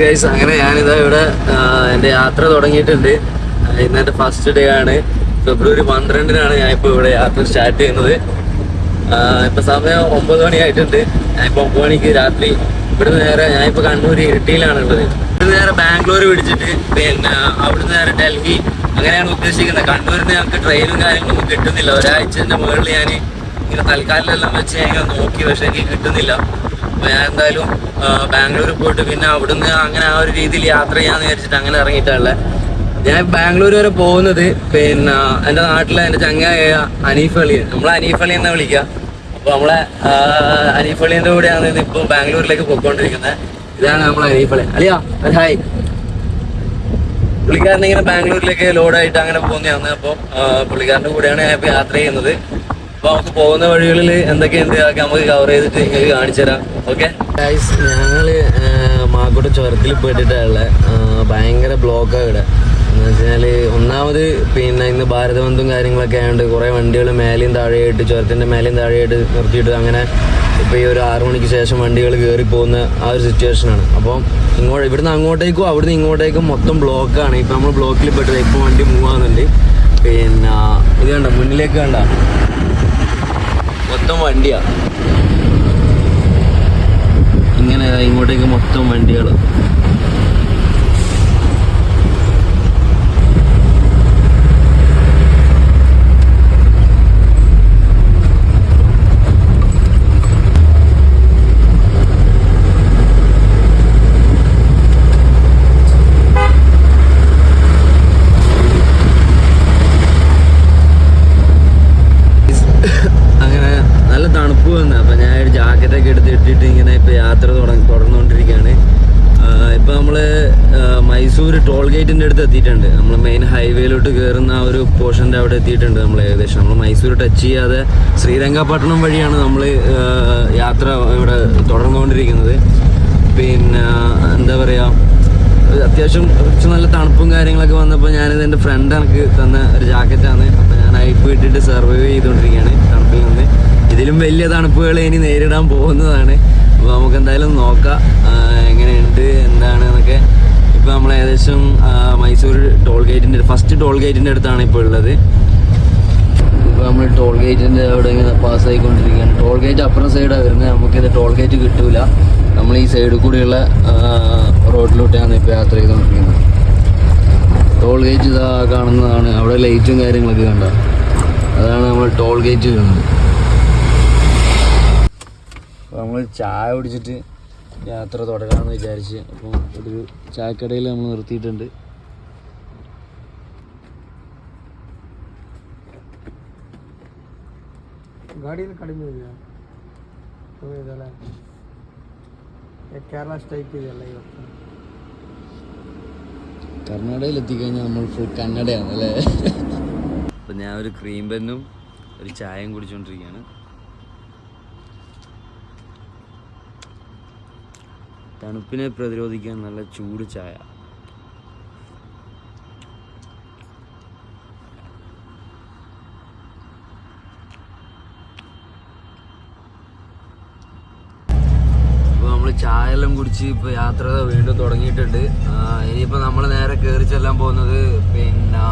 Guys അങ്ങനെ ഞാനിതാ ഇവിടെ എന്റെ യാത്ര തുടങ്ങിയിട്ടുണ്ട്. ഇന്ന് എന്റെ ഫസ്റ്റ് ഡേ ആണ്. ഫെബ്രുവരി പന്ത്രണ്ടിനാണ് ഞാൻ ഇപ്പോൾ ഇവിടെ യാത്ര സ്റ്റാർട്ട് ചെയ്യുന്നത്. ഇപ്പം സമയം ഒമ്പത് മണിയായിട്ടുണ്ട്. ഞാനിപ്പോൾ ഒമ്പത് മണിക്ക് രാത്രി ഇവിടുന്ന് നേരെ ഞാനിപ്പോൾ കണ്ണൂർ ഇരിട്ടിയിലാണ് ഉള്ളത് ഇവിടുന്ന് നേരെ ബാംഗ്ലൂർ പിടിച്ചിട്ട് പിന്നെ അവിടുന്ന് നേരെ ഡൽഹി. അങ്ങനെയാണ് ഉദ്ദേശിക്കുന്നത്. കണ്ണൂരിൽ നിന്ന് ഞങ്ങൾക്ക് ട്രെയിനും കാര്യങ്ങളൊന്നും കിട്ടുന്നില്ല. ഒരാഴ്ചന്റെ മുകളിൽ ഞാൻ ഇങ്ങനെ തൽക്കാലമെല്ലാം വെച്ച് ഞാൻ നോക്കി പക്ഷേ എനിക്ക് കിട്ടുന്നില്ല. അപ്പൊ ഞാൻ എന്തായാലും ബാംഗ്ലൂർ പോയിട്ട് പിന്നെ അവിടുന്ന് അങ്ങനെ ആ ഒരു രീതിയിൽ യാത്ര ചെയ്യാന്ന് വിചാരിച്ചിട്ട് അങ്ങനെ ഇറങ്ങിയിട്ടുള്ള ഞാൻ ബാംഗ്ലൂർ വരെ പോകുന്നത് പിന്നെ എന്റെ നാട്ടിലെ എന്റെ ചങ്ങായ അനീഫ് അലി നമ്മളെ അനീഫ് അലി എന്നാ വിളിക്കുക അപ്പോൾ നമ്മളെ അനീഫ് അലിന്റെ കൂടെയാണ് ഇന്ന് ഇപ്പൊ ബാംഗ്ലൂരിലേക്ക് പോയിക്കൊണ്ടിരിക്കുന്നത്. ഇതാണ് നമ്മളെ അനീഫ് അലി അലിയാ ഹായ്. പുള്ളിക്കാരൻ ഇങ്ങനെ ബാംഗ്ലൂരിലേക്ക് ലോഡായിട്ട് അങ്ങനെ പോകുന്നതാണ്. അപ്പോൾ പുള്ളിക്കാരന്റെ കൂടെയാണ് ഞാൻ ഇപ്പോൾ യാത്ര ചെയ്യുന്നത്. അപ്പോൾ നമുക്ക് പോകുന്ന വഴികളിൽ എന്തൊക്കെയുണ്ട് അതൊക്കെ നമുക്ക് കവർ ചെയ്തിട്ട് നിങ്ങൾക്ക് കാണിച്ചു തരാം. ഓക്കെ ഞങ്ങൾ മാക്കോട്ട് ചുരത്തിൽ പോയിട്ടിട്ടുള്ള ഭയങ്കര ബ്ലോക്കാണ് ഇവിടെ. എന്ന് വെച്ചാൽ ഒന്നാമത് പിന്നെ ഇന്ന് ഭാരതബന്ധും കാര്യങ്ങളൊക്കെ ആയതുകൊണ്ട് കുറേ വണ്ടികൾ മേലെയും താഴെയായിട്ട് ചുരത്തിന്റെ മേലെയും താഴെയായിട്ട് നിർത്തിയിട്ട് അങ്ങനെ ഇപ്പോൾ ഈ ഒരു ആറു മണിക്ക് ശേഷം വണ്ടികൾ കയറി പോകുന്ന ആ ഒരു സിറ്റുവേഷൻ ആണ്. അപ്പോൾ ഇങ്ങോട്ട് ഇവിടുന്ന് അങ്ങോട്ടേക്കും അവിടുന്ന് ഇങ്ങോട്ടേക്കും മൊത്തം ബ്ലോക്കാണ് ഇപ്പൊ നമ്മൾ ബ്ലോക്കിൽ പെട്ടത്. ഇപ്പോൾ വണ്ടി മൂവ് ആകുന്നുണ്ട് പിന്നെ ഇത് കണ്ട? മുന്നിലേക്ക് കണ്ട? മൊത്തം വണ്ടിയാണ് ഇങ്ങനെ ഇങ്ങോട്ടേക്ക് മൊത്തം വണ്ടികൾ അങ്ങനെ നല്ല തണുപ്പ് അപ്പം അപ്പൊ ഞാൻ ഒരു ജാക്കറ്റൊക്കെ എടുത്ത് ഇട്ടിട്ട് ഇങ്ങനെ ഇപ്പോൾ യാത്ര തുടങ്ങി തുടർന്നുകൊണ്ടിരിക്കുകയാണ്. ഇപ്പം നമ്മൾ മൈസൂർ ടോൾ ഗേറ്റിന്റെ അടുത്ത് എത്തിയിട്ടുണ്ട്. നമ്മൾ മെയിൻ ഹൈവേയിലോട്ട് കയറുന്ന ആ ഒരു പോർഷന്റെ അവിടെ എത്തിയിട്ടുണ്ട് നമ്മൾ ഏകദേശം. നമ്മൾ മൈസൂർ ടച്ച് ചെയ്യാതെ ശ്രീരംഗപട്ടണം വഴിയാണ് നമ്മൾ യാത്ര ഇവിടെ തുടർന്നുകൊണ്ടിരിക്കുന്നത്. പിന്നെ എന്താ പറയുക അത്യാവശ്യം കുറച്ച് നല്ല തണുപ്പും കാര്യങ്ങളൊക്കെ വന്നപ്പോൾ ഞാനിത് എന്റെ ഫ്രണ്ട് എനിക്ക് തന്ന ഒരു ജാക്കറ്റാണ് അപ്പോൾ ഞാൻ ഐപ്പ് ഇട്ടിട്ട് സർവൈവ് ചെയ്തുകൊണ്ടിരിക്കുകയാണ് തണുപ്പിൽ നിന്ന്. ഇതിലും വലിയ തണുപ്പുകൾ ഇനി നേരിടാൻ പോകുന്നതാണ്. അപ്പോൾ നമുക്ക് എന്തായാലും നോക്കാം എങ്ങനെയുണ്ട് എന്താണ് എന്നൊക്കെ. ഇപ്പോൾ നമ്മൾ ഏകദേശം മൈസൂർ ടോൾ ഗേറ്റിന്റെ ഫസ്റ്റ് ടോൾ ഗേറ്റിന്റെ അടുത്താണ് ഇപ്പോൾ ഉള്ളത്. ഇപ്പോൾ നമ്മൾ ടോൾ ഗേറ്റിന്റെ അവിടെ ഇങ്ങനെ പാസ് ആയിക്കൊണ്ടിരിക്കുകയാണ്. ടോൾ ഗേറ്റ് അപ്പുറം സൈഡാണ് വരുന്നത്. നമുക്കിത് ടോൾ ഗേറ്റ് കിട്ടൂല. നമ്മൾ ഈ സൈഡിൽ കൂടിയുള്ള റോഡിലോട്ടാണ് ഇപ്പോൾ യാത്ര ചെയ്തുകൊണ്ടിരിക്കുന്നത് ടോൾ ഗേറ്റ് ഇതാ കാണുന്നതാണ്. അവിടെ ലൈറ്റും കാര്യങ്ങളൊക്കെ കണ്ട? അതാണ് നമ്മൾ ടോൾ ഗേറ്റ് കാണുന്നത് അപ്പോൾ നമ്മൾ ചായ കുടിച്ചിട്ട് യാത്ര തുടങ്ങാമെന്ന് വിചാരിച്ച് അപ്പോൾ ഒരു ചായക്കടയിൽ നമ്മൾ നിർത്തിയിട്ടുണ്ട്. ഗാഡിയിൽ കടഞ്ഞു ഇതല്ലേ കേരള സ്ട്രൈക്ക് ചെയ്തല്ലേ കർണാടകയിൽ എത്തിക്കഴിഞ്ഞാൽ നമ്മൾ ഫുൾ കന്നഡയാണ് അല്ലേ? അപ്പം ഞാൻ ഒരു ക്രീം ബന്നും ഒരു ചായയും കുടിച്ചുകൊണ്ടിരിക്കുകയാണ് തണുപ്പിനെ പ്രതിരോധിക്കാൻ നല്ല ചൂട് ചായ. ചായ കുടിച്ച് ഇപ്പോൾ യാത്ര വീണ്ടും തുടങ്ങിയിട്ടുണ്ട്. ഇനിയിപ്പോൾ നമ്മൾ നേരെ കയറി ചെല്ലാൻ പോകുന്നത് പിന്നെ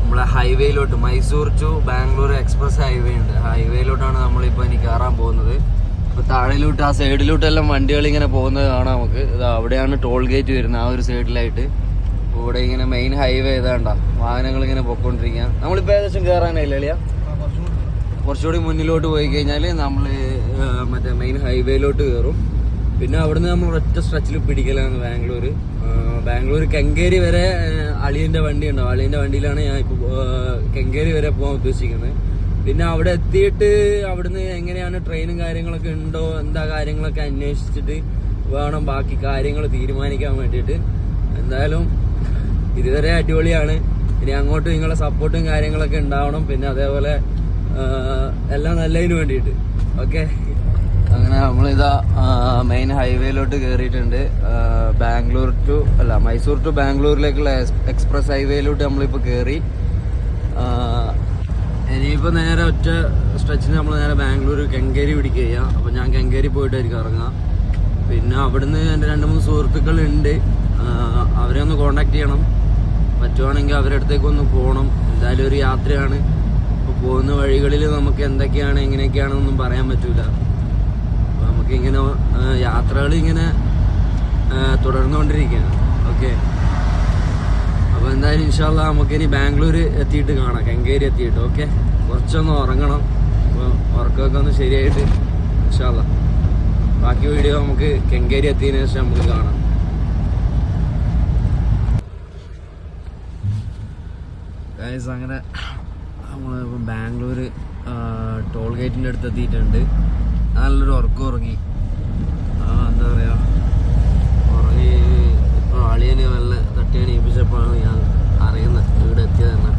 നമ്മളെ ഹൈവേയിലോട്ട് Mysore to Bangalore express highway ഉണ്ട്. ഹൈവേയിലോട്ടാണ് നമ്മളിപ്പോൾ ഇനി കയറാൻ പോകുന്നത്. ഇപ്പോൾ താഴെയിലോട്ട് ആ സൈഡിലോട്ടെല്ലാം വണ്ടികൾ ഇങ്ങനെ പോകുന്നത് കാണാം നമുക്ക്. ഇതാ അവിടെയാണ് ടോൾ ഗേറ്റ് വരുന്നത് ആ ഒരു സൈഡിലായിട്ട്. ഇവിടെ ഇങ്ങനെ മെയിൻ ഹൈവേ ഏതാണ്ട വാഹനങ്ങൾ ഇങ്ങനെ പൊക്കോണ്ടിരിക്കുക നമ്മളിപ്പോൾ ഏകദേശം കയറാനായില്ല അളിയ? കുറച്ചുകൂടി മുന്നിലോട്ട് പോയി കഴിഞ്ഞാൽ നമ്മൾ മറ്റേ മെയിൻ ഹൈവേയിലോട്ട് കയറും പിന്നെ അവിടുന്ന് നമ്മൾ ഒറ്റ സ്ട്രെച്ചിൽ പിടിക്കലാണ് ബാംഗ്ലൂർ ബാംഗ്ലൂർ കെങ്കേരി വരെ അളിയന്റെ വണ്ടി ഉണ്ടാവും അളിയന്റെ വണ്ടിയിലാണ് ഞാൻ ഇപ്പൊ കെങ്കേരി വരെ പോകാൻ ഉദ്ദേശിക്കുന്നത്. പിന്നെ അവിടെ എത്തിയിട്ട് അവിടുന്ന് എങ്ങനെയാണ് ട്രെയിനും കാര്യങ്ങളൊക്കെ ഉണ്ടോ എന്താ കാര്യങ്ങളൊക്കെ അന്വേഷിച്ചിട്ട് വേണം ബാക്കി കാര്യങ്ങൾ തീരുമാനിക്കാൻ വേണ്ടിയിട്ട്. എന്തായാലും ഇതുവരെ അടിപൊളിയാണ്. ഇനി അങ്ങോട്ട് നിങ്ങളെ സപ്പോർട്ടും കാര്യങ്ങളൊക്കെ ഉണ്ടാവണം. പിന്നെ അതേപോലെ എല്ലാം നല്ലതിന് വേണ്ടിയിട്ട്. ഓക്കെ അങ്ങനെ നമ്മളിതാ മെയിൻ ഹൈവേയിലോട്ട് കയറിയിട്ടുണ്ട് ബാംഗ്ലൂർ ടു അല്ല മൈസൂർ ടു ബാംഗ്ലൂരിലേക്കുള്ള എക്സ്പ്രസ് ഹൈവേയിലോട്ട് നമ്മളിപ്പോൾ കയറി ഇനിയിപ്പോൾ നേരെ ഒറ്റ സ്ട്രെച്ചിന് നമ്മൾ നേരെ ബാംഗ്ലൂർ കെങ്കേരി പിടിക്കുക അപ്പോൾ ഞാൻ കെങ്കേരി പോയിട്ടായിരിക്കും ഇറങ്ങുക പിന്നെ അവിടുന്ന് എന്റെ രണ്ട് മൂന്ന് സുഹൃത്തുക്കൾ ഉണ്ട് അവരെ ഒന്ന് കോണ്ടാക്ട് ചെയ്യണം. പറ്റുവാണെങ്കിൽ അവരുടെ അടുത്തേക്ക് ഒന്ന് പോകണം എന്തായാലും ഒരു യാത്രയാണ്. അപ്പോൾ പോകുന്ന വഴികളിൽ നമുക്ക് എന്തൊക്കെയാണ് എങ്ങനെയൊക്കെയാണെന്നൊന്നും പറയാൻ പറ്റില്ല അപ്പോൾ നമുക്കിങ്ങനെ യാത്രകൾ ഇങ്ങനെ തുടർന്നുകൊണ്ടിരിക്കുകയാണ്. ഓക്കെ. അപ്പോൾ എന്തായാലും ഇൻഷാല്ല നമുക്കിനി ബാംഗ്ലൂർ എത്തിയിട്ട് കാണാം കെങ്കേരി എത്തിയിട്ട്. ഓക്കെ? കുറച്ചൊന്ന് ഉറങ്ങണം. അപ്പോൾ ഉറക്കമൊക്കെ ഒന്ന് ശരിയായിട്ട് ഇൻഷാല്ല. ബാക്കി വീഡിയോ നമുക്ക് കെങ്കേരി എത്തിയതിനു ശേഷം നമുക്ക് കാണാം. ഗൈസ് അങ്ങനെ നമ്മൾ ബാംഗ്ലൂർ ടോൾ ഗേറ്റിന്റെ അടുത്ത് എത്തിയിട്ടുണ്ട്. നല്ലൊരു ഉറക്കം ഉറങ്ങി. എന്താ പറയുക ഉറങ്ങി. ഇപ്പോൾ അളിയന് വല്ല തട്ടി ഏൽപ്പിച്ചപ്പോഴാണ് ഞാൻ അറിയുന്നത് ഇവിടെ എത്തിയതെന്ന്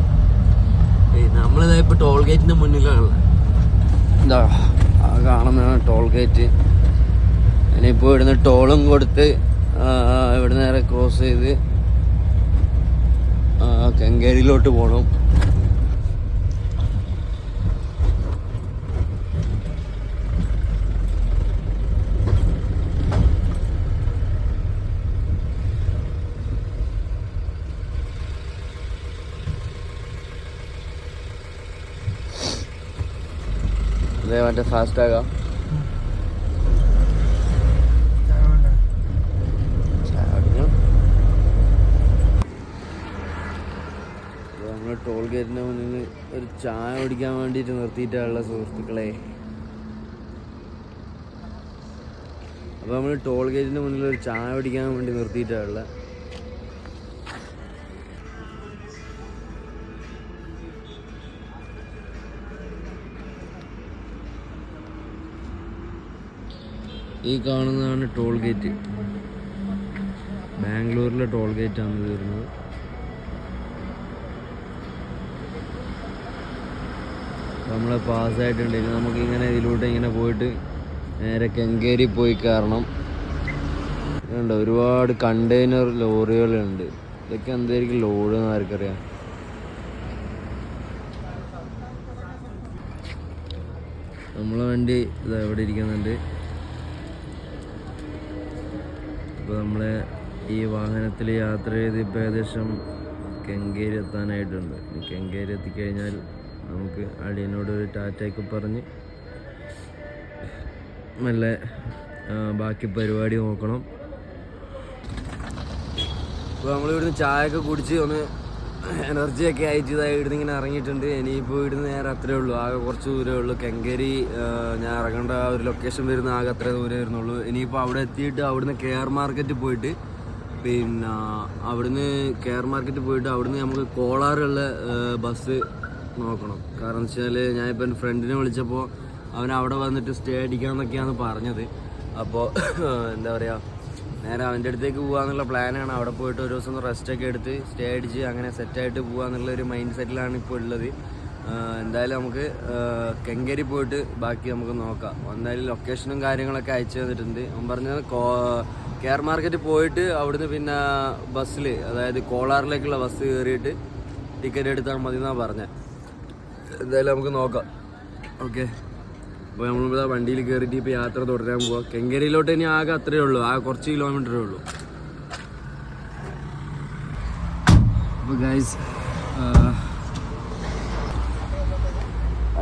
നമ്മളിതായി നമ്മളിതാ ഇപ്പോൾ ടോൾ ഗേറ്റിന്റെ മുന്നിലാണ് എന്താ കാണുന്നതാണ് ടോൾ ഗേറ്റ് ഇനിയിപ്പോൾ ഇവിടുന്ന് ടോളും കൊടുത്ത് ഇവിടെ നേരെ ക്രോസ് ചെയ്ത് കെങ്കേരിയിലോട്ട് പോകണം ഇതേ മറ്റേ ഫാസ്റ്റ് ആകാം നമ്മൾ ടോൾ ഗേറ്റിന് മുന്നിൽ ഒരു ചായ കുടിക്കാൻ വേണ്ടിയിട്ട് നിർത്തിയിട്ടുള്ള സുഹൃത്തുക്കളെ. അപ്പോൾ നമ്മൾ ടോൾ ഗേറ്റിന്റെ മുന്നിൽ ഒരു ചായ കുടിക്കാൻ വേണ്ടി നിർത്തിയിട്ടുള്ള ഈ കാണുന്നതാണ് ടോൾ ഗേറ്റ് ബാംഗ്ലൂരിലെ ടോൾ ഗേറ്റ് ആണ് വരുന്നത്. നമ്മൾ പാസ്സായിട്ടുണ്ട് ഇനി നമുക്ക് ഇങ്ങനെ ഇതിലൂടെ ഇങ്ങനെ പോയിട്ട് നേരെ കെങ്കേരി പോയി കയറണം. ഉണ്ട് ഒരുപാട് കണ്ടെയ്നർ ലോറികളുണ്ട്. ഇതൊക്കെ എന്തായിരിക്കും ലോഡ് എന്ന് ആർക്കറിയാം? നമ്മളെ വണ്ടി ഇതാ എവിടെ ഇരിക്കുന്നുണ്ട്. ഇപ്പോൾ നമ്മൾ ഈ വാഹനത്തിൽ യാത്ര ചെയ്ത് ഇപ്പോൾ ഏകദേശം കെങ്കേരി എത്താനായിട്ടുണ്ട്. കെങ്കേരി എത്തിക്കഴിഞ്ഞാൽ നമുക്ക് അടിയനോട് ഒരു ടാറ്റയൊക്കെ പറഞ്ഞ് നല്ല ബാക്കി പരിപാടി നോക്കണം. ഇപ്പോൾ നമ്മളിവിടുന്ന് ചായയൊക്കെ കുടിച്ച് ഒന്ന് എനർജിയൊക്കെ ആയിട്ട് ഇവിടുന്ന് ഇങ്ങനെ ഇറങ്ങിയിട്ടുണ്ട്. ഇനിയിപ്പോൾ ഇവിടുന്ന് നേരെ അത്രേ ഉള്ളൂ. ആകെ കുറച്ച് ദൂരമേ ഉള്ളൂ. കെങ്കരി ഞാൻ ഇറങ്ങേണ്ട ഒരു ലൊക്കേഷൻ വരുന്ന ആകെ അത്രേ ദൂരമേ വരുന്നുള്ളൂ. ഇനിയിപ്പോൾ അവിടെ എത്തിയിട്ട് അവിടുന്ന് കെയർ മാർക്കറ്റ് പോയിട്ട് പിന്നെ അവിടുന്ന് കെയർ മാർക്കറ്റ് പോയിട്ട് അവിടുന്ന് നമുക്ക് കോളാറുള്ള ബസ് നോക്കണം. കാരണം വെച്ചാൽ ഞാനിപ്പോൾ എന്റെ ഫ്രണ്ടിനെ വിളിച്ചപ്പോൾ അവൻ അവിടെ വന്നിട്ട് സ്റ്റേ അടിക്കാമെന്നൊക്കെയാണ് പറഞ്ഞത്. അപ്പോൾ എന്താ പറയുക നേരെ അവന്റെ അടുത്തേക്ക് പോകാന്നുള്ള പ്ലാനാണ്. അവിടെ പോയിട്ട് ഒരു ദിവസം റെസ്റ്റ് ഒക്കെ എടുത്ത് സ്റ്റേ അടിച്ച് അങ്ങനെ സെറ്റായിട്ട് പോകാന്നുള്ള ഒരു മൈൻഡ് സെറ്റിലാണ് ഇപ്പോൾ ഉള്ളത്. എന്തായാലും നമുക്ക് കെങ്കരി പോയിട്ട് ബാക്കി നമുക്ക് നോക്കാം. എന്തായാലും ലൊക്കേഷനും കാര്യങ്ങളൊക്കെ അയച്ചു തന്നിട്ടുണ്ട്. അവൻ പറഞ്ഞത് കെയർ മാർക്കറ്റ് പോയിട്ട് അവിടുന്ന് പിന്നെ ബസ്സിൽ അതായത് കോളാറിലേക്കുള്ള ബസ് കയറിയിട്ട് ടിക്കറ്റ് എടുത്താൽ മതി എന്നാണ് പറഞ്ഞത് എന്തായാലും നമുക്ക് നോക്കാം. ഓക്കെ അപ്പോൾ നമ്മളിവിടെ വണ്ടിയിൽ കയറിയിട്ട് ഇപ്പോൾ യാത്ര തുടരാൻ പോവാം. കെങ്കരയിലോട്ട് ഇനി ആകെ അത്രയേ ഉള്ളൂ. ആ കുറച്ച് കിലോമീറ്ററേ ഉള്ളൂ. അപ്പോൾ ഗൈസ്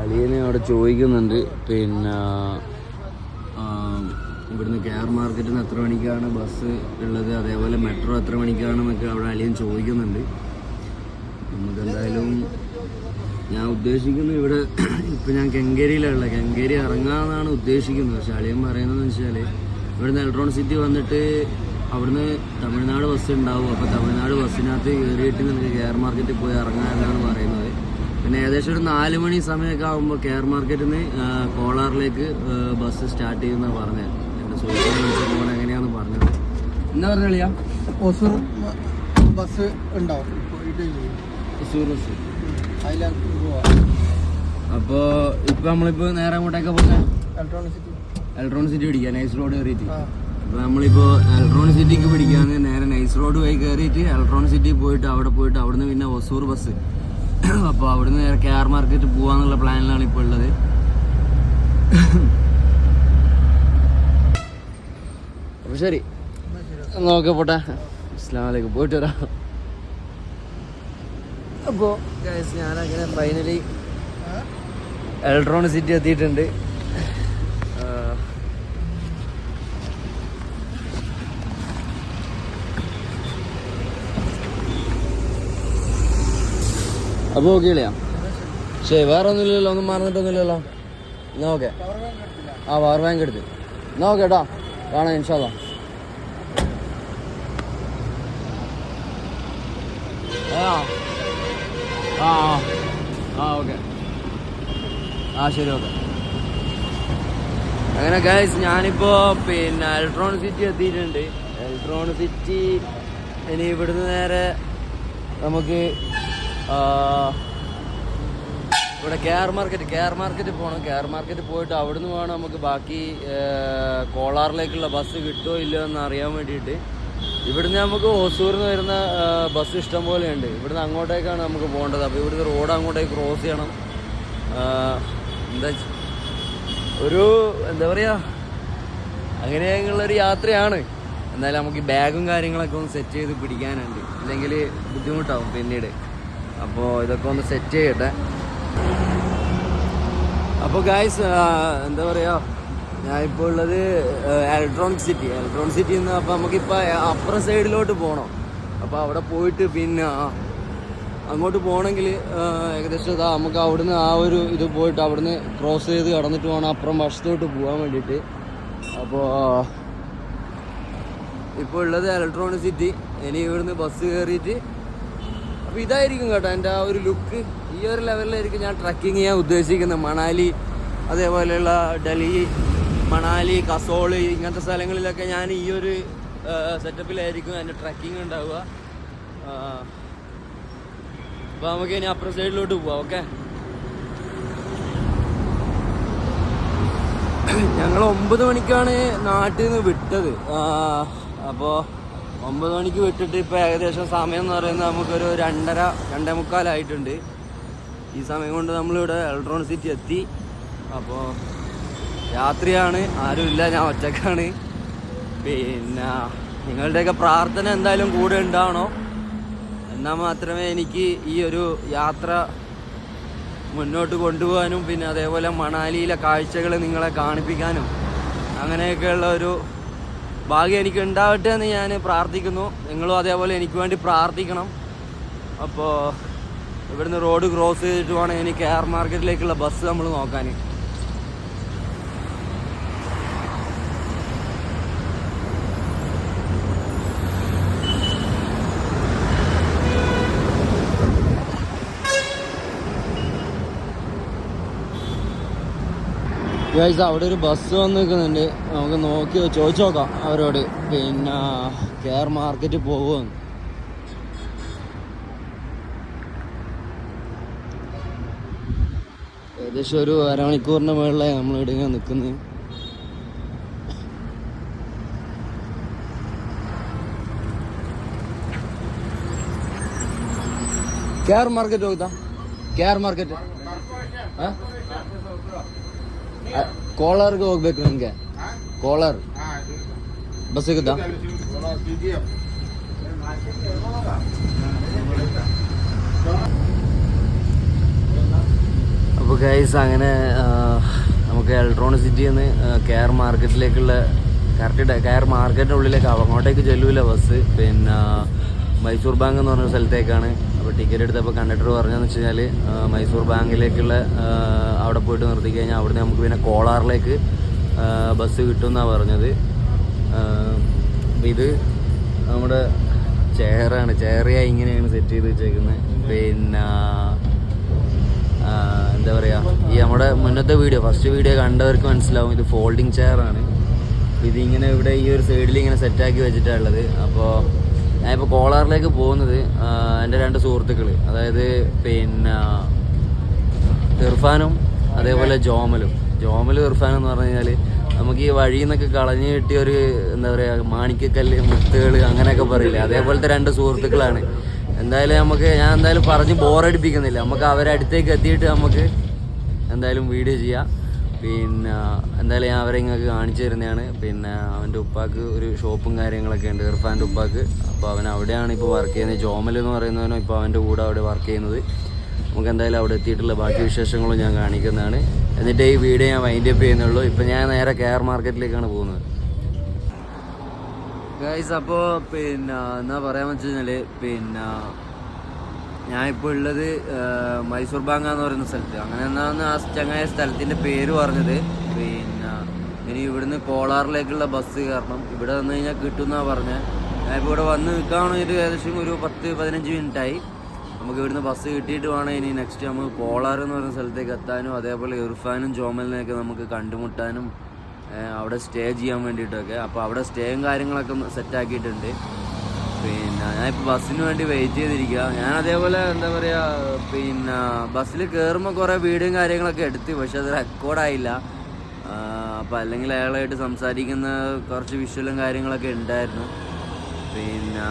അളിയനെ അവിടെ ചോദിക്കുന്നുണ്ട്. പിന്നെ ഇവിടുന്ന് കെ ആർ മാർക്കറ്റിൽ നിന്ന് എത്ര മണിക്കാണ് ബസ് ഉള്ളത്? അതേപോലെ മെട്രോ എത്ര മണിക്കാണെന്നൊക്കെ അവിടെ അളിയൻ ചോദിക്കുന്നുണ്ട്. നമുക്ക് എന്തായാലും ഞാൻ ഉദ്ദേശിക്കുന്നത് ഇവിടെ ഇപ്പം ഞാൻ കെങ്കേരിയിലുള്ള കെങ്കേരി ഇറങ്ങാമെന്നാണ് ഉദ്ദേശിക്കുന്നത്. പക്ഷെ അളിയൻ പറയുന്നതെന്ന് വെച്ചാൽ ഇവിടുന്ന് ഇലക്ട്രോൺ സിറ്റി വന്നിട്ട് അവിടുന്ന് തമിഴ്നാട് ബസ് ഉണ്ടാവും. അപ്പോൾ തമിഴ്നാട് ബസ്സിനകത്ത് കയറിയിട്ട് നിങ്ങൾക്ക് കെയർ മാർക്കറ്റിൽ പോയി ഇറങ്ങാമെന്നാണ് പറയുന്നത്. പിന്നെ ഏകദേശം ഒരു നാല് മണി സമയമൊക്കെ ആകുമ്പോൾ കെയർ മാർക്കറ്റിൽ നിന്ന് കോളാറിലേക്ക് ബസ് സ്റ്റാർട്ട് ചെയ്യുന്ന പറഞ്ഞത്. എന്റെ സുഹൃത്തുക്കളെ വിളിച്ചപ്പോൾ എങ്ങനെയാണെന്ന് പറഞ്ഞത്? എന്താ പറഞ്ഞാ കളിയാ ഒസൂർ ബസ് ഉണ്ടാവും. അതിലേക്ക് ഇപ്പൊ നമ്മളിപ്പോ നേരെ അങ്ങോട്ടേക്ക് പോകുന്നത് ഇലക്ട്രോണിക് സിറ്റി പിടിക്കാൻ പിടിക്കുക നൈസ് റോഡ് കയറിയിട്ട് അപ്പൊ നമ്മളിപ്പോ ഇലക്ട്രോണിക് സിറ്റിക്ക് പിടിക്കാന്ന് നേരെ നൈസ് റോഡ് വഴി കയറിയിട്ട് ഇലക്ട്രോണിക് സിറ്റി പോയിട്ട് അവിടെ പോയിട്ട് അവിടുന്ന് പിന്നെ ഒസൂർ ബസ് അപ്പോൾ അവിടുന്ന് നേരെ കെ ആർ മാർക്കറ്റ് പോവാന്നുള്ള പ്ലാനിലാണ് ഇപ്പൊ ഉള്ളത്. അപ്പോൾ അപ്പൊ ശരി. നോക്കപ്പോട്ടെ അസ്സാം പോയിട്ട് വരാം. ഞാനങ്ങനെ ഫൈനലി എലക്ട്രോൺ സിറ്റി എത്തിയിട്ടുണ്ട്. അപ്പൊ അപ്പോൾ ഓക്കെ ഇല്ലയാ ശരി വേറെ ഒന്നുമില്ലല്ലോ ഒന്നും മറന്നിട്ടൊന്നുമില്ലല്ലോ. എന്നാ ഓക്കെ ആ പവർ ബാങ്ക് എടുത്ത്. എന്നാ ഓക്കെ കേട്ടോ കാണാം ഇൻഷാല്ല ആ. ആ ആ. ഓക്കെ. ആ ശരി ഓക്കെ. അങ്ങനെ ഗൈസ് ഞാനിപ്പോ പിന്നെ എലക്ട്രോൺ സിറ്റി എത്തിയിട്ടുണ്ട്. എലക്ട്രോൺ സിറ്റി ഇനി ഇവിടുന്ന് നേരെ നമുക്ക് ഇവിടെ K R market K R market പോകണം കെ ആർ മാർക്കറ്റ് പോയിട്ട് അവിടുന്ന് വേണം നമുക്ക് ബാക്കി കോളാറിലേക്കുള്ള ബസ് കിട്ടുമോ ഇല്ലയോ എന്ന് അറിയാൻ വേണ്ടിയിട്ട്. ഇവിടുന്ന് നമുക്ക് ഓസൂർന്ന് വരുന്ന ബസ് ഇഷ്ടം പോലെയുണ്ട്. ഇവിടുന്ന് അങ്ങോട്ടേക്കാണ് നമുക്ക് പോകേണ്ടത്. അപ്പോൾ ഇവിടുന്ന് റോഡ് അങ്ങോട്ടേക്ക് ക്രോസ് ചെയ്യണം. എന്താ ഒരു എന്താ പറയുക അങ്ങനെയുള്ളൊരു യാത്രയാണ്. എന്നാലും നമുക്ക് ബാഗും കാര്യങ്ങളൊക്കെ ഒന്ന് സെറ്റ് ചെയ്ത് പിടിക്കാനുണ്ട്. ഇല്ലെങ്കിൽ ബുദ്ധിമുട്ടാവും പിന്നീട്. അപ്പോൾ ഇതൊക്കെ ഒന്ന് സെറ്റ് ചെയ്യട്ടെ. അപ്പോൾ ഗായ്സ് എന്താ പറയുക ഞാനിപ്പോൾ ഉള്ളത് ഇലക്ട്രോണിക് സിറ്റി ഇലക്ട്രോണിക് സിറ്റി നിന്ന് അപ്പോൾ നമുക്കിപ്പോൾ അപ്പുറം സൈഡിലോട്ട് പോകണം അപ്പോൾ അവിടെ പോയിട്ട് പിന്നെ അങ്ങോട്ട് പോകണമെങ്കിൽ ഏകദേശം ഇതാ നമുക്ക് അവിടുന്ന് ആ ഒരു ഇത് പോയിട്ട് അവിടുന്ന് ക്രോസ് ചെയ്ത് കടന്നിട്ട് വേണം അപ്പുറം വശത്തോട്ട് പോകാൻ വേണ്ടിയിട്ട്. അപ്പോൾ ഇപ്പോൾ ഉള്ളത് ഇലക്ട്രോണിക് സിറ്റി ഇനി ഇവിടുന്ന് ബസ് കയറിയിട്ട് അപ്പോൾ ഇതായിരിക്കും കേട്ടോ എന്റെ ആ ഒരു ലുക്ക് ഈ ഒരു ലെവലിലായിരിക്കും ഞാൻ ട്രക്കിങ് ചെയ്യാൻ ഉദ്ദേശിക്കുന്നത്. മണാലി അതേപോലെയുള്ള ഡൽഹി മണാലി കസോൾ ഇങ്ങനത്തെ സ്ഥലങ്ങളിലൊക്കെ ഞാൻ ഈ ഒരു സെറ്റപ്പിലായിരിക്കും എന്റെ ട്രക്കിംഗ് ഉണ്ടാവുക. അപ്പോൾ നമുക്ക് ഇനി അപ്പുറം സൈഡിലോട്ട് പോവാം ഓക്കെ ഞങ്ങൾ ഒമ്പത് മണിക്കാണ് നാട്ടിൽ നിന്ന് വിട്ടത് അപ്പോൾ ഒമ്പത് മണിക്ക് വിട്ടിട്ട് ഇപ്പോൾ ഏകദേശം സമയം എന്ന് പറയുന്നത് നമുക്കൊരു രണ്ടര രണ്ടേ മുക്കാലായിട്ടുണ്ട്. ഈ സമയം കൊണ്ട് നമ്മളിവിടെ ഇലക്ട്രോണിക് സിറ്റി എത്തി. അപ്പോൾ രാത്രിയാണ് ആരുമില്ല ഞാൻ ഒറ്റക്കാണ്. പിന്നെ നിങ്ങളുടെയൊക്കെ പ്രാർത്ഥന എന്തായാലും കൂടെ ഉണ്ടാവണോ? എന്നാൽ മാത്രമേ എനിക്ക് ഈ ഒരു യാത്ര മുന്നോട്ട് കൊണ്ടുപോകാനും പിന്നെ അതേപോലെ മണാലിയിലെ കാഴ്ചകൾ നിങ്ങളെ കാണിപ്പിക്കാനും അങ്ങനെയൊക്കെയുള്ള ഒരു ഭാഗ്യം എനിക്ക് ഉണ്ടാവട്ടെ എന്ന് ഞാൻ പ്രാർത്ഥിക്കുന്നു. നിങ്ങളും അതേപോലെ എനിക്ക് വേണ്ടി പ്രാർത്ഥിക്കണം. അപ്പോൾ ഇവിടുന്ന് റോഡ് ക്രോസ് ചെയ്തിട്ട് വേണം ഇനി കെയർ മാർക്കറ്റിലേക്കുള്ള ബസ് നമ്മൾ നോക്കാൻ. ഗൈസ് അവിടെ ഒരു ബസ് വന്ന് നിൽക്കുന്നുണ്ട് നമുക്ക് നോക്കി ചോദിച്ചു നോക്കാം അവരോട്. പിന്നെ കെയർ മാർക്കറ്റ് പോകുമെന്ന് ഏകദേശം ഒരു അരമണിക്കൂറിന് മുകളിലായി നമ്മൾ ഇങ്ങനെ നിൽക്കുന്നത് കെയർ മാർക്കറ്റ് നോക്കാം കെയർ മാർക്കറ്റ് ആ? ಕೋಲಾರ್ಗೆ ಹೋಗ್ಬೇಕು ನನಗೆ ಕೋಲಾರ್ ಬಸ್ ಸಿಗುತ್ತಾ അപ്പോൾ ഗൈസ് അങ്ങനെ ആ, നമുക്ക് ഇലക്ട്രോണിക് സിറ്റിയിൽ നിന്ന് കെയർ മാർക്കറ്റിലേക്കുള്ള കറക്റ്റ് കെയർ മാർക്കറ്റിൻ്റെ ഉള്ളിലേക്ക് അങ്ങോട്ടേക്ക് ചെല്ലൂല ബസ് പിന്നെ മൈസൂർ ബാങ്ക് എന്ന് പറഞ്ഞ സ്ഥലത്തേക്കാണ് അപ്പോൾ ടിക്കറ്റ് എടുത്തപ്പോൾ കണ്ടക്ടർ പറഞ്ഞതെന്ന് വെച്ച് കഴിഞ്ഞാൽ മൈസൂർ ബാങ്കിലേക്കുള്ള അവിടെ പോയിട്ട് നിർത്തി കഴിഞ്ഞാൽ അവിടുന്ന് നമുക്ക് പിന്നെ കോളാറിലേക്ക് ബസ് കിട്ടുമെന്നാണ് പറഞ്ഞത്. ഇത് നമ്മുടെ ചെയറാണ് ചെയറിയായി ഇങ്ങനെയാണ് സെറ്റ് ചെയ്ത് വെച്ചേക്കുന്നത് പിന്നെ എന്താ പറയുക ഈ നമ്മുടെ മുന്നത്തെ വീഡിയോ ഫസ്റ്റ് വീഡിയോ കണ്ടവർക്ക് മനസ്സിലാവും ഇത് ഫോൾഡിങ് ചെയറാണ് ഇതിങ്ങനെ ഇവിടെ ഈ ഒരു സൈഡിൽ ഇങ്ങനെ സെറ്റാക്കി വെച്ചിട്ടാണ് ഉള്ളത്. അപ്പോൾ ഞാനിപ്പോൾ കോളാറിലേക്ക് പോകുന്നത് എന്റെ രണ്ട് സുഹൃത്തുക്കൾ അതായത് പിന്നെ ഇർഫാനും അതേപോലെ ജോമലും. ജോമലും ഇർഫാനും എന്ന് പറഞ്ഞു കഴിഞ്ഞാൽ നമുക്ക് ഈ വഴിയിൽ നിന്നൊക്കെ കളഞ്ഞു കിട്ടിയ ഒരു എന്താ പറയുക മാണിക്കക്കല്ല് മുത്തുകൾ അങ്ങനെയൊക്കെ പറയില്ലേ? അതേപോലത്തെ രണ്ട് സുഹൃത്തുക്കളാണ്. എന്തായാലും നമുക്ക് ഞാൻ എന്തായാലും പറഞ്ഞ് ബോറടിപ്പിക്കുന്നില്ല നമുക്ക് അവരടുത്തേക്ക് അടുത്തേക്ക് എത്തിയിട്ട് നമുക്ക് എന്തായാലും വീഡിയോ ചെയ്യാം. പിന്നെ എന്തായാലും ഞാൻ അവരെ ഇങ്ങൾക്ക് കാണിച്ചു തരുന്നതാണ്. പിന്നെ അവന്റെ ഉപ്പാക്ക് ഒരു ഷോപ്പും കാര്യങ്ങളൊക്കെ ഉണ്ട് ഇർഫാന്റെ ഉപ്പാക്ക്. അപ്പോൾ അവൻ അവിടെയാണ് ഇപ്പോൾ വർക്ക് ചെയ്യുന്നത്. ജോമൽ എന്ന് പറയുന്നവനും ഇപ്പോൾ അവന്റെ കൂടെ അവിടെ വർക്ക് ചെയ്യുന്നത്. നമുക്ക് എന്തായാലും അവിടെ എത്തിയിട്ടുള്ള ബാക്കി വിശേഷങ്ങളും ഞാൻ കാണിക്കുന്നതാണ്. എന്നിട്ട് ഈ വീഡിയോ ഞാൻ വൈൻഡ് അപ്പ് ചെയ്യുന്നുള്ളൂ ഇപ്പം ഞാൻ നേരെ കെയർ മാർക്കറ്റിലേക്കാണ് പോകുന്നത്. ഗൈസ് അപ്പോൾ പിന്നെ എന്നാ പറയാമെന്ന് വെച്ച് കഴിഞ്ഞാൽ പിന്നെ ഞാനിപ്പോൾ ഉള്ളത് മൈസൂർ ബാങ്ക എന്ന് പറയുന്ന സ്ഥലത്ത്. അങ്ങനെ എന്നാണ് ആ ചങ്ങായ സ്ഥലത്തിന്റെ പേര് പറഞ്ഞത്. പിന്നെ ഇനി ഇവിടുന്ന് കോളാറിലേക്കുള്ള ബസ് കയറണം. ഇവിടെ വന്നു കഴിഞ്ഞാൽ കിട്ടുമെന്നാണ് പറഞ്ഞത് ഞാനിപ്പോൾ ഇവിടെ വന്ന് നിൽക്കുകയാണെങ്കിൽ ഏകദേശം ഒരു പത്ത് പതിനഞ്ച് മിനിറ്റായി. നമുക്ക് ഇവിടുന്ന് ബസ് കിട്ടിയിട്ട് വേണം ഇനി നെക്സ്റ്റ് നമുക്ക് കോളാർ എന്ന് പറയുന്ന സ്ഥലത്തേക്ക് എത്താനും അതേപോലെ ഇർഫാനും ജോമലിനെയൊക്കെ നമുക്ക് കണ്ടുമുട്ടാനും അവിടെ സ്റ്റേ ചെയ്യാൻ വേണ്ടിയിട്ടൊക്കെ. അപ്പോൾ അവിടെ സ്റ്റേയും കാര്യങ്ങളൊക്കെ സെറ്റാക്കിയിട്ടുണ്ട് പിന്നെ ഞാനിപ്പോൾ ബസ്സിന് വേണ്ടി വെയിറ്റ് ചെയ്തിരിക്കുക ഞാൻ അതേപോലെ എന്താ പറയുക പിന്നെ ബസ്സിൽ കയറുമ്പോൾ കുറേ വീഡിയോയും കാര്യങ്ങളൊക്കെ എടുത്തു പക്ഷെ അത് റെക്കോർഡായില്ല അപ്പോൾ അല്ലെങ്കിൽ അയാളായിട്ട് സംസാരിക്കുന്ന കുറച്ച് വിഷ്വലും കാര്യങ്ങളൊക്കെ ഉണ്ടായിരുന്നു. പിന്നെ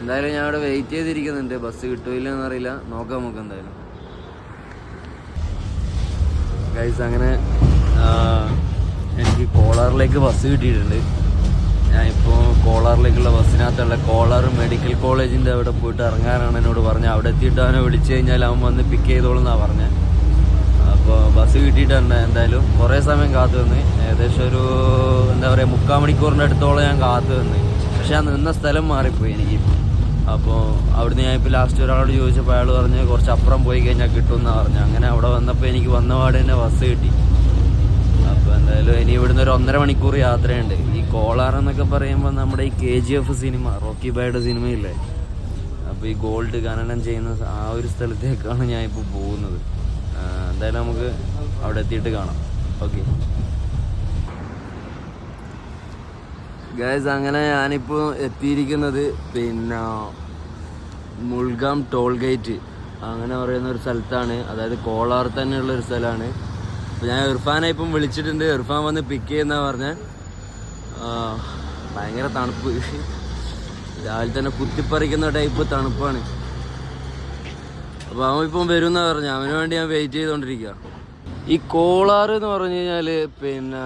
എന്തായാലും ഞാൻ അവിടെ വെയിറ്റ് ചെയ്തിരിക്കുന്നുണ്ട്. ബസ് കിട്ടുമില്ല എന്നറിയില്ല. നോക്കാം നമുക്ക് എന്തായാലും. ഗൈസ് അങ്ങനെ എനിക്ക് കോളാറിലേക്ക് ബസ് കിട്ടിയിട്ടുണ്ട്. ഞാനിപ്പോൾ കോളറിലേക്കുള്ള ബസ്സിനകത്തുള്ള കോളർ മെഡിക്കൽ കോളേജിന്റെ അവിടെ പോയിട്ട് ഇറങ്ങാനാണ് എന്നോട് പറഞ്ഞത്. അവിടെ എത്തിയിട്ട് അവനെ വിളിച്ചു കഴിഞ്ഞാൽ അവൻ വന്ന് പിക്ക് ചെയ്തോളും എന്നാണ് പറഞ്ഞത്. അപ്പോൾ ബസ് കിട്ടിയിട്ടുണ്ട് എന്തായാലും കുറേ സമയം കാത്തു നിന്ന്. ഏകദേശം ഒരു എന്താ പറയുക മുക്കാൽ മണിക്കൂറിന്റെ അടുത്തോളം ഞാൻ കാത്തു നിന്ന്. പക്ഷെ ആ നിന്ന സ്ഥലം മാറിപ്പോയി എനിക്ക്. അപ്പോൾ അവിടുന്ന് ഞാൻ ഇപ്പോൾ ലാസ്റ്റ് ഒരാളോട് ചോദിച്ചപ്പോൾ അയാൾ പറഞ്ഞ് കുറച്ച് അപ്പുറം പോയി കഴിഞ്ഞാൽ കിട്ടുമെന്നാണ് പറഞ്ഞു അങ്ങനെ അവിടെ വന്നപ്പോൾ എനിക്ക് വന്ന പാടെ തന്നെ ബസ് കിട്ടി. അപ്പോൾ എന്തായാലും ഇനി ഇവിടുന്ന് ഒരു ഒന്നര മണിക്കൂർ യാത്രയുണ്ട്. ഈ കോളാർ എന്നൊക്കെ പറയുമ്പോൾ നമ്മുടെ ഈ K G F cinema Rocky ബായുടെ സിനിമയില്ലേ അപ്പോൾ ഈ ഗോൾഡ് ഖനനം ചെയ്യുന്ന ആ ഒരു സ്ഥലത്തേക്കാണ് ഞാൻ ഇപ്പോൾ പോകുന്നത് എന്തായാലും നമുക്ക് അവിടെ എത്തിയിട്ട് കാണാം. ഓക്കെ ഗായ്സ് അങ്ങനെ ഞാനിപ്പോൾ എത്തിയിരിക്കുന്നത് പിന്നെ മുൾഗാം ടോൾ ഗേറ്റ് അങ്ങനെ പറയുന്ന ഒരു സ്ഥലത്താണ്. അതായത് കോളാർ തന്നെയുള്ള ഒരു സ്ഥലമാണ്. ഞാൻ ഇർഫാനെ ഇപ്പം വിളിച്ചിട്ടുണ്ട്. ഇർഫാൻ വന്ന് പിക്ക് ചെയ്യുന്ന പറഞ്ഞ. ഭയങ്കര തണുപ്പ്. രാവിലെ തന്നെ കുത്തിപ്പറിക്കുന്ന ടൈപ്പ് തണുപ്പാണ്. അപ്പോൾ അവൻ ഇപ്പം വരുമെന്നാ പറഞ്ഞു. അവന് വേണ്ടി ഞാൻ വെയിറ്റ് ചെയ്തുകൊണ്ടിരിക്കുക ഈ കോളാർ എന്ന് പറഞ്ഞു കഴിഞ്ഞാൽ പിന്നെ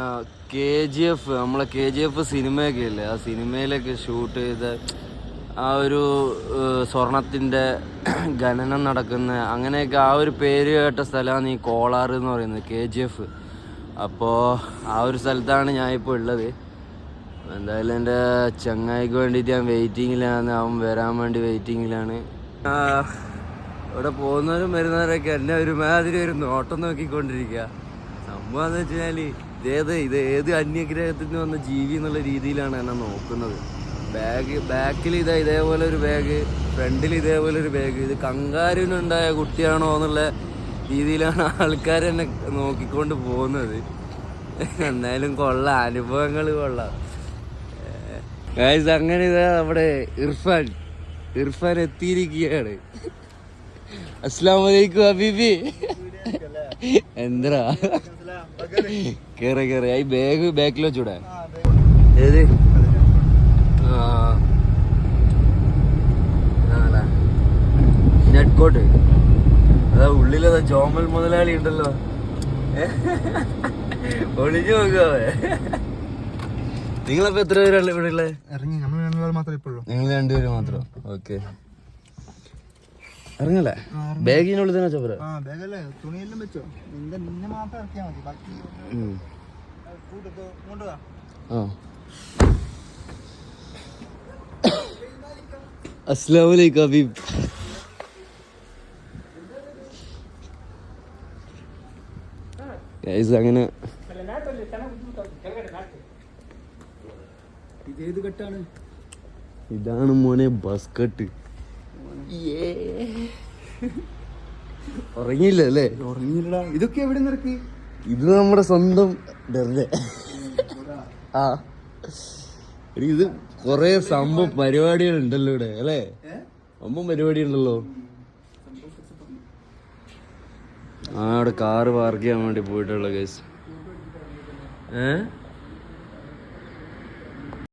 കെ ജി എഫ് നമ്മളെ കെ ജി എഫ് സിനിമയൊക്കെ ഇല്ലേ? ആ സിനിമയിലൊക്കെ ഷൂട്ട് ചെയ്ത ആ ഒരു സ്വർണത്തിന്റെ ഖനനം നടക്കുന്ന അങ്ങനെയൊക്കെ ആ ഒരു പേര് കേട്ട സ്ഥലമാണ് ഈ കോളാർ എന്ന് പറയുന്നത് കെ ജി എഫ്. അപ്പോൾ ആ ഒരു സ്ഥലത്താണ് ഞാൻ ഇപ്പോൾ ഉള്ളത്. എന്തായാലും എന്റെ ചങ്ങായിക്ക് വേണ്ടിയിട്ട് ഞാൻ വെയിറ്റിങ്ങിലാണ് അവൻ വരാൻ വേണ്ടി വെയിറ്റിങ്ങിലാണ് ഇവിടെ പോകുന്നവരും വരുന്നവരൊക്കെ എന്നെ ഒരുമാതിരി ഒരു നോട്ടം നോക്കിക്കൊണ്ടിരിക്കുക സംഭവം എന്ന് വെച്ച് കഴിഞ്ഞാൽ ഇതേത് ഇത് ഏത് അന്യഗ്രഹത്തിൽ നിന്ന് വന്ന ജീവി എന്നുള്ള രീതിയിലാണ് എന്നെ നോക്കുന്നത്. ബാഗ് ബാക്കിൽ ഇതാ ഇതേപോലെ ഒരു ബാഗ് ഫ്രണ്ടിൽ ഇതേപോലെ ഒരു ബാഗ് ഇത് കങ്കാരുണ്ടായ കുട്ടിയാണോ എന്നുള്ള രീതിയിലാണ് ആൾക്കാർ എന്നെ നോക്കിക്കൊണ്ട് പോകുന്നത്. എന്തായാലും കൊള്ളാം അനുഭവങ്ങൾ കൊള്ളാം. ഗായ്സ് അങ്ങനെ ഇതാ നമ്മുടെ ഇർഫാൻ ഇർഫാൻ എത്തിയിരിക്കുകയാണ്. അസ്സാം വലൈക്കും ഹബീബി. എന്താ കേറി കേറി. ഈ ബാഗ് ബാക്കിൽ വെച്ചൂടെ? ഏത്? ആ നെറ്റ് കോട്ട് അതാ ഉള്ളിലതാ ചോമൽ മുതലാളി ഉണ്ടല്ലോ? ഒളിഞ്ഞു നോക്കാവേ നിങ്ങളപ്പോ എത്ര പേരല്ലേ ഇവിടെ ഉള്ളത് ഇറങ്ങി നമ്മൾ രണ്ടുപേർ മാത്രമേ ഇപ്പോഴും നിങ്ങൾ രണ്ടുപേര് മാത്രം. ഓക്കെ. ഇറങ്ങല്ലേ? ബാഗിനുള്ളിൽ തന്നെ ബാഗല്ലേ? തുണിയെല്ലാം വെച്ചോ? നിന്റെ നിന്നെ മാത്രം ഇറക്കിയാൽ മതി. ബാക്കി ആ. അസ്സാം വലൈക്കും ഹബീബ്. ഗൈസ് അങ്ങനെ ഇതാണ് മോനെ ബസ് കട്ട് ഉറങ്ങിയില്ല അല്ലേ? ഉറങ്ങിയില്ലടാ. ഇതൊക്കെ എവിടെ നിറക്കി ഇത് നമ്മുടെ സ്വന്തം ആ. ഇത് കൊറേ സംഭവം പരിപാടികൾ ഉണ്ടല്ലോ ഇവിടെ അല്ലേ? സംഭവം പരിപാടി ഉണ്ടല്ലോ ആ അവിടെ കാറ് പാർക്ക് ചെയ്യാൻ വേണ്ടി പോയിട്ടുള്ള കേസ് ഏ?